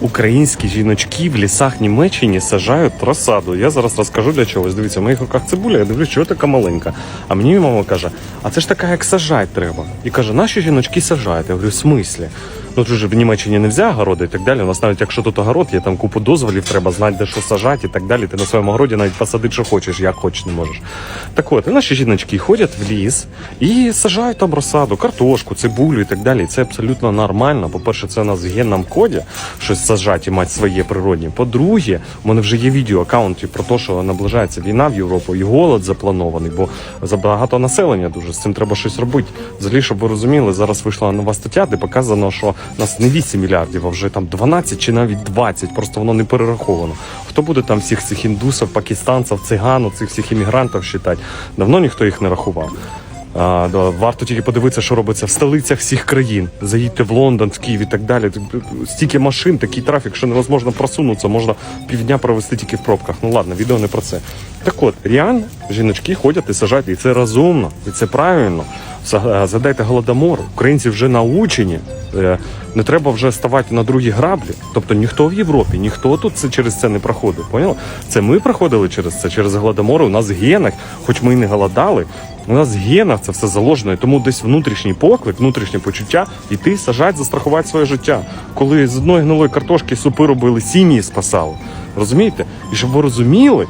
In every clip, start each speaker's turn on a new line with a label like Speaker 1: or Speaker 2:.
Speaker 1: Українські жіночки в лісах Німеччини сажають розсаду. Я зараз розкажу для чогось. Дивіться, в моїх руках цибуля, я дивлюсь, чого така маленька. А мені мама каже: а це ж така, як сажать треба. І каже, наші жіночки сажають. Я говорю, в смислі? Ну тут в Німеччині не можна городи і так далі. У нас навіть якщо тут огород, є там купу дозволів, треба знати, де що сажати і так далі. Ти на своєму городі навіть посадити, що хочеш, як хочеш, не можеш. Так от, і наші жіночки ходять в ліс і сажають там розсаду, картошку, цибулю і так далі. І це абсолютно нормально. По-перше, це у нас в генному коді щось сажати і мати своє природні. По-друге, у мене вже є відео аккаунті про те, що наближається війна в Європу і голод запланований, бо забагато населення дуже з цим треба щось робити. Взагалі, щоб ви розуміли, зараз вийшла нова стаття, де показано, що нас не 8 мільярдів, а вже там 12 чи навіть 20, просто воно не перераховано. Хто буде там всіх цих індусів, пакистанців, циган, цих всіх іммігрантів считати? Давно ніхто їх не рахував. А, да, варто тільки подивитися, що робиться в столицях всіх країн. Заїдьте в Лондон, в Київ і так далі. Стільки машин, такий трафік, що невозможно просунутися, можна півдня провести тільки в пробках. Ну ладно, відео не про це. Так от, реально, жіночки ходять і сажають, і це розумно, і це правильно. За- Задайте голодомор, українці вже научені. Е, Не треба вже ставати на другі граблі. Тобто ніхто в Європі, ніхто тут це через це не проходив. Поняла? Це ми проходили через це, через голодомори. У нас в генах, хоч ми і не голодали, у нас в генах це все заложено, і тому десь внутрішній поклик, внутрішнє почуття іти, сажати, застрахувати своє життя. Коли з одної гнилої картошки супи робили, сім'ї спасали. Розумієте? І щоб ви розуміли,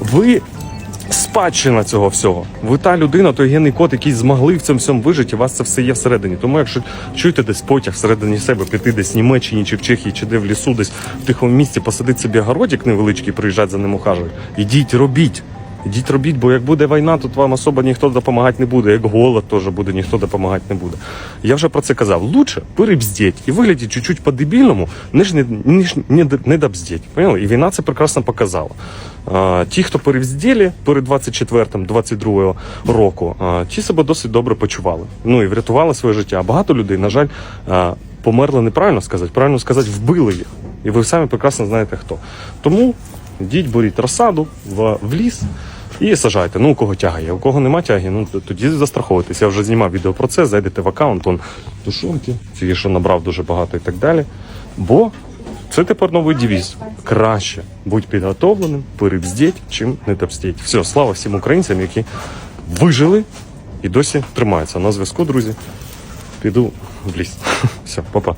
Speaker 1: ви спадщина цього всього. Ви та людина, той генний код, який змогли в цьому всьому вижити, у вас це все є всередині. Тому якщо чуєте десь потяг всередині себе, піти десь в Німеччині чи в Чехії, чи де в лісу, десь в тихому місці посадити собі городик невеличкий, приїжджати за ним ухажувати, ідіть, робіть. Ідіть робіть, бо як буде війна, тут вам особо ніхто допомагати не буде. Як голод теж буде, ніхто допомагати не буде. Я вже про це казав. Лучше перебздіть і виглядіть чуть-чуть по-дебільному, ніж не, ніж не, не добздіть. Поняли? І війна це прекрасно показала. А, ті, хто перевзділи перед 24-22 року, а, ті себе досить добре почували. Ну і врятували своє життя. А багато людей, на жаль, а, померли неправильно сказати, правильно сказати, вбили їх. І ви самі прекрасно знаєте хто. Тому йдіть, беріть розсаду в, в ліс. І сажайте. Ну, у кого тяга є. У кого нема тяги, ну тоді застраховуйтесь. Я вже знімав відео про це, зайдете в аккаунт, он тушонки, ці, що набрав дуже багато і так далі. Бо це тепер новий девіз. Краще будь підготовленим, перебздіть, чим не добздіть. Все, слава всім українцям, які вижили і досі тримаються. На зв'язку, друзі. Піду в ліс. Все, па-па.